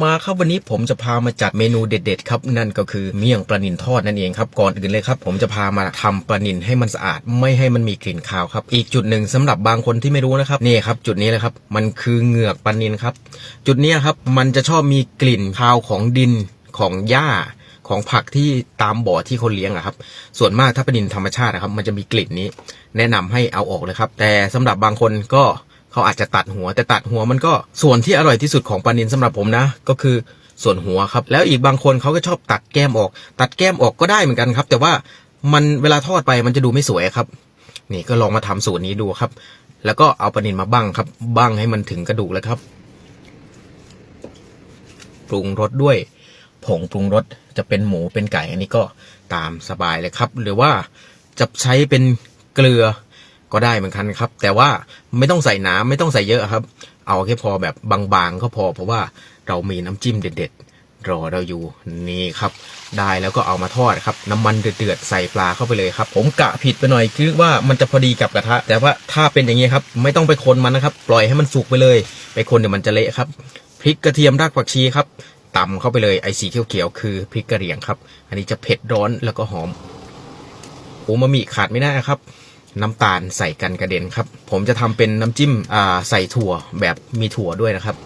มาครับวันนี้ผมจะพามาจัดเมนูเด็ดๆครับนั่นก็คือเมี่ยงปลานินทอดนั่นเองครับก่อนอื่นเลยครับ ผมจะพามาทำปลานินให้มันสะอาด ไม่ให้มันมีกลิ่นคาวครับ อีกจุดหนึ่งสำหรับบางคนที่ไม่รู้นะครับนี่ครับ จุดนี้เลยครับ มันคือเหงือกปลานินครับ จุดนี้ครับมันจะชอบมีกลิ่นคาวของดินของหญ้าของผักที่ตามบ่อที่เขาเลี้ยงอะครับ ส่วนมากถ้าเป็นดินธรรมชาตินะครับ มันจะมีกลิ่นนี้ แนะนำให้เอาออกเลยครับ แต่สำหรับบางคนก็ เขาอาจจะตัดหัว แต่ตัดหัวมันก็ส่วนที่อร่อยที่สุดของปลานินสำหรับผมนะ ก็คือส่วนหัวครับ แล้วอีกบางคนเขาก็ชอบตัดแก้มออก ตัดแก้มออกก็ได้เหมือนกันครับ แต่ว่ามันเวลาทอดไปมันจะดูไม่สวยครับ นี่ก็ลองมาทำสูตรนี้ดูครับ แล้วก็เอาปลานินมาบั้งครับ บั้งให้มันถึงกระดูกเลยครับ ปรุงรสด้วย ผงปรุงรสจะเป็นหมูเป็นไก่ อันนี้ก็ตามสบายเลยครับ หรือว่าจะใช้เป็นเกลือ ก็ได้เหมือนกันครับ แต่ว่าไม่ต้องใส่น้ำไม่ต้องใส่เยอะครับ เอาแค่พอแบบบางๆก็พอ เพราะว่าเรามีน้ำจิ้มเด็ดๆรอเราอยู่นี่ครับ ได้แล้วก็เอามาทอดครับ น้ำมันเดือดๆใส่ปลาเข้าไปเลยครับ ผมกะผิดไปหน่อยคือว่ามันจะพอดีกับกระทะ แต่ว่าถ้าเป็นอย่างนี้ครับไม่ต้องไปคนมันนะครับ ปล่อยให้มันสุกไปเลย ไปคนเดี๋ยวมันจะเละครับพริกกระเทียมรากผักชีครับตำเข้าไปเลยไอสีเขียวๆคือพริกกระเหรี่ยงครับ อันนี้จะเผ็ดร้อนแล้วก็หอมโอมามิขาดไม่ได้ครับ น้ำตาลใส่กันกระเด็นครับ ผมจะทำเป็นน้ำจิ้มใส่ถั่วแบบมีถั่วด้วยนะครับ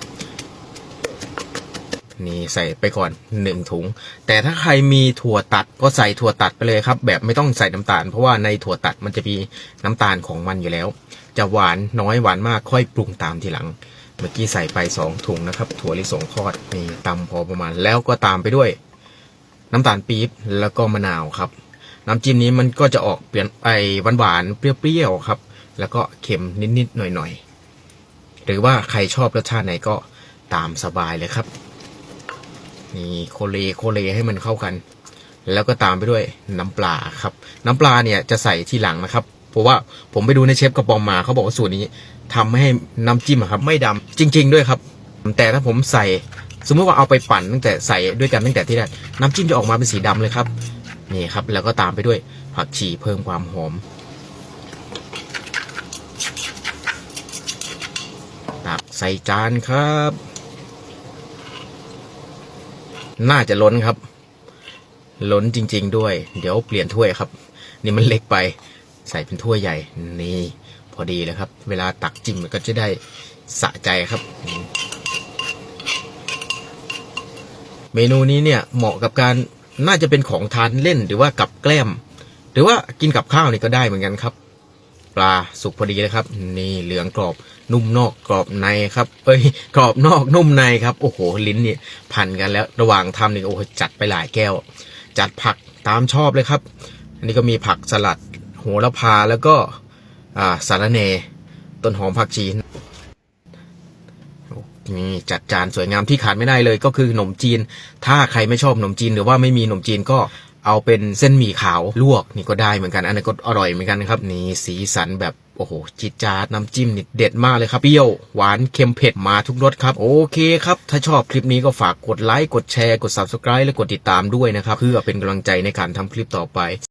นี่ใส่ไปก่อนหนึ่งถุง แต่ถ้าใครมีถั่วตัดก็ใส่ถั่วตัดไปเลยครับ แบบไม่ต้องใส่น้ำตาล เพราะว่าในถั่วตัดมันจะมีน้ำตาลของมันอยู่แล้ว จะหวานน้อยหวานมากค่อยปรุงตามทีหลัง เมื่อกี้ใส่ไปสองถุงนะครับ ถั่วลิสงทอดนี่ตำพอประมาณแล้วก็ตามไปด้วย น้ำตาลปี๊บแล้วก็มะนาวครับ น้ำจิ้มนี้มันก็จะออกเปลี่ยนไปหวานๆเปรี้ยวๆครับ แล้วก็เค็มนิดๆหน่อยๆ หรือว่าใครชอบรสชาติไหนก็ตามสบายเลยครับนี่โคเลโคเลให้มันเข้ากัน แล้วก็ตามไปด้วยน้ำปลาครับ น้ำปลาเนี่ยจะใส่ทีหลังนะครับเพราะว่าผมไปดูในเชฟกระป๋องมาเขาบอกว่าสูตรนี้ทำให้น้ำจิ้มครับ ไม่ดำจริง ๆ ด้วยครับ แต่ถ้าผมใส่สมมติว่าเอาไปปั่นตั้งแต่ใส่ด้วยกันตั้งแต่ที่แรกน้ำจิ้มจะออกมาเป็นสีดำเลยครับ นี่ครับ แล้วก็ตามไปด้วยผักชีเพิ่มความหอมตักใส่จานครับ น่าจะล้นครับ ล้นจริง ๆ ด้วย เดี๋ยวเปลี่ยนถ้วยครับ นี่มันเล็กไปใส่เป็นถ้วยใหญ่นี่พอดีเลยครับ เวลาตักจิ้มมันก็จะได้สะใจครับ เมนูนี้เนี่ยเหมาะกับการ น่าจะเป็นของทานเล่นหรือว่ากับแกล้ม หรือว่ากินกับข้าวนี่ก็ได้เหมือนกันครับ ปลาสุกพอดีเลยครับ นี่เหลืองกรอบนุ่มนอกกรอบในครับเอ้ยกรอบนอกนุ่มในครับ โอ้โหลิ้นนี่พันกันแล้วระหว่างทำนี่โอ้โหจัดไปหลายแก้ว จัดผักตามชอบเลยครับ อันนี้ก็มีผักสลัดโหระพาแล้วก็อ่าสาระเนต้นหอมผักชี นี่จัดจานสวยงามที่ขาดไม่ได้เลยก็คือขนมจีน ถ้าใครไม่ชอบขนมจีนหรือว่าไม่มีขนมจีนก็เอาเป็นเส้นหมี่ขาวลวกนี่ก็ได้เหมือนกัน อันนี้ก็อร่อยเหมือนกันนะครับนี่สีสันแบบโอ้โหจิตจาดน้ำจิ้มนี่เด็ดมากเลยครับเปรี้ยว หวานเค็มเผ็ดมาทุกรสครับ โอเคครับ ถ้าชอบคลิปนี้ก็ฝากกดไลค์กดแชร์กด subscribe และกดติดตามด้วยนะครับ เพื่อเป็นกำลังใจในการทำคลิปต่อไป